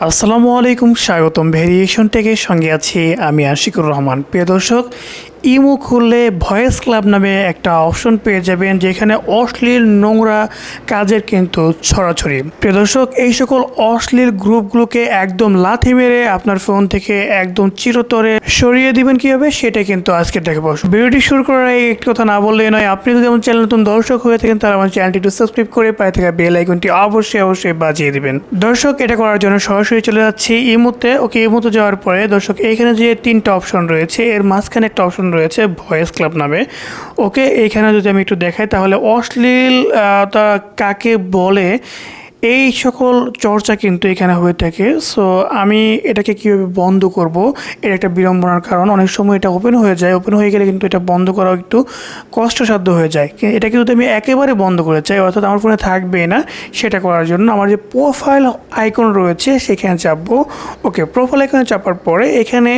আসসালামু আলাইকুম স্বাগতম ভেরিয়েশন টেকের সঙ্গে আছি আমি আশিকুর রহমান। প্রিয় দর্শক ইমো খুললে ভয়েস ক্লাব নামে একটা অপশন পেয়ে যাবেন, যেখানে অশ্লীল নোংরা কাজের কিন্তু ছড়াছড়ি। প্রিয় দর্শক, এই সকল অশ্লীল গ্রুপগুলোকে একদম লাথি মেরে আপনার ফোন থেকে একদম চিরতরে সরিয়ে দিবেন কীভাবে সেটা কিন্তু আজকে দেখাবো। ভিডিওটি শুরু করার আগে একটি কথা না বললেই নয়, আপনি যদি আমার চ্যানেল নতুন দর্শক হয়ে থাকেন, তাহলে আমার চ্যানেলটি একটু সাবস্ক্রাইব করে পায়ে থাকা বেল আইকনটি অবশ্যই অবশ্যই বাজিয়ে দিবেন। দর্শক, এটা করার জন্য সরাসরি চলে যাচ্ছি ইমুতে। ওকে, ইমুতে যাওয়ার পরে দর্শক এইখানে যে তিনটা অপশন রয়েছে, এর মাঝখানে একটা অপশন রয়েছে ভয়েস ক্লাব নামে। ওকে, এখানে যদি আমি একটু দেখাই, তাহলে অশ্লীল তা কাকে বলে? এই সকল চর্চা কিন্তু এখানে হয়ে থাকে। সো আমি এটাকে কীভাবে বন্ধ করব এটা একটা বিড়ম্বনার কারণ। অনেক সময় এটা ওপেন হয়ে যায় ওপেন হয়ে গেলে কিন্তু এটা বন্ধ করাও একটু কষ্টসাধ্য হয়ে যায়। এটা কিন্তু আমি একেবারে বন্ধ করে চাই, অর্থাৎ আমার ফোনে থাকবে না, সেটা করার জন্য আমার যে প্রোফাইল আইকন রয়েছে, সেখানে চাপবো। ওকে প্রোফাইল আইকনে চাপার পরে এখানে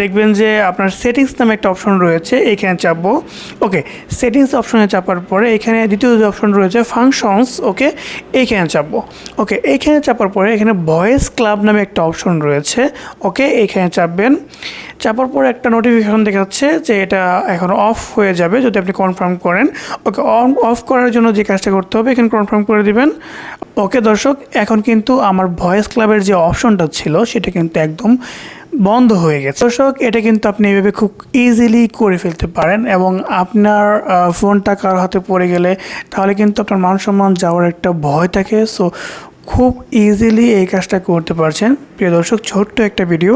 দেখবেন যে আপনার সেটিংস নামে একটা অপশন রয়েছে, এখানে চাপবো। ওকে সেটিংস অপশনে চাপার পরে এখানে দ্বিতীয় যে অপশন রয়েছে ফাংশনস ওকে এইখানে চাপবো। ওকে এইখানে চাপার পরে এখানে ভয়েস ক্লাব নামে একটা অপশন রয়েছে। ওকে এইখানে চাপবেন। চাপার পরে একটা নোটিফিকেশন দেখাচ্ছে যে এটা এখন অফ হয়ে যাবে, যদি আপনি কনফার্ম করেন। ওকে অন অফ করার জন্য যে কাজটা করতে হবে, এখানে কনফার্ম করে দিবেন। ওকে দর্শক, এখন কিন্তু আমার ভয়েস ক্লাবের যে অপশনটা ছিল, সেটা কিন্তু একদম বন্ধ হয়ে গেছে। দর্শক, এটা কিন্তু আপনি এভাবে খুব ইজিলি করে ফেলতে পারেন এবং আপনার ফোনটা কারও হাতে পড়ে গেলে তাহলে কিন্তু আপনার মান সম্মান যাওয়ার একটা ভয় থাকে। সো খুব ইজিলি এই কাজটা করতে পারছেন। প্রিয় দর্শক, ছোট্ট একটা ভিডিও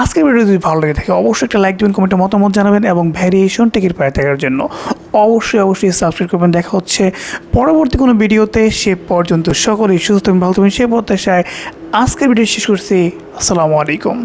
আজকের ভিডিও যদি ভালো লেগে থাকে, অবশ্যই একটা লাইক দেবেন কমেন্টে মতামত জানাবেন এবং ভ্যারিয়েশন টিকিট পায়ে থাকার জন্য অবশ্যই অবশ্যই সাবস্ক্রাইব করবেন। দেখা হচ্ছে পরবর্তী কোনো ভিডিওতে সে পর্যন্ত সকলেই সুস্থ ভালো থাকবেন সে প্রত্যাশায় আজকের ভিডিও শেষ করছি। আসসালামু আলাইকুম।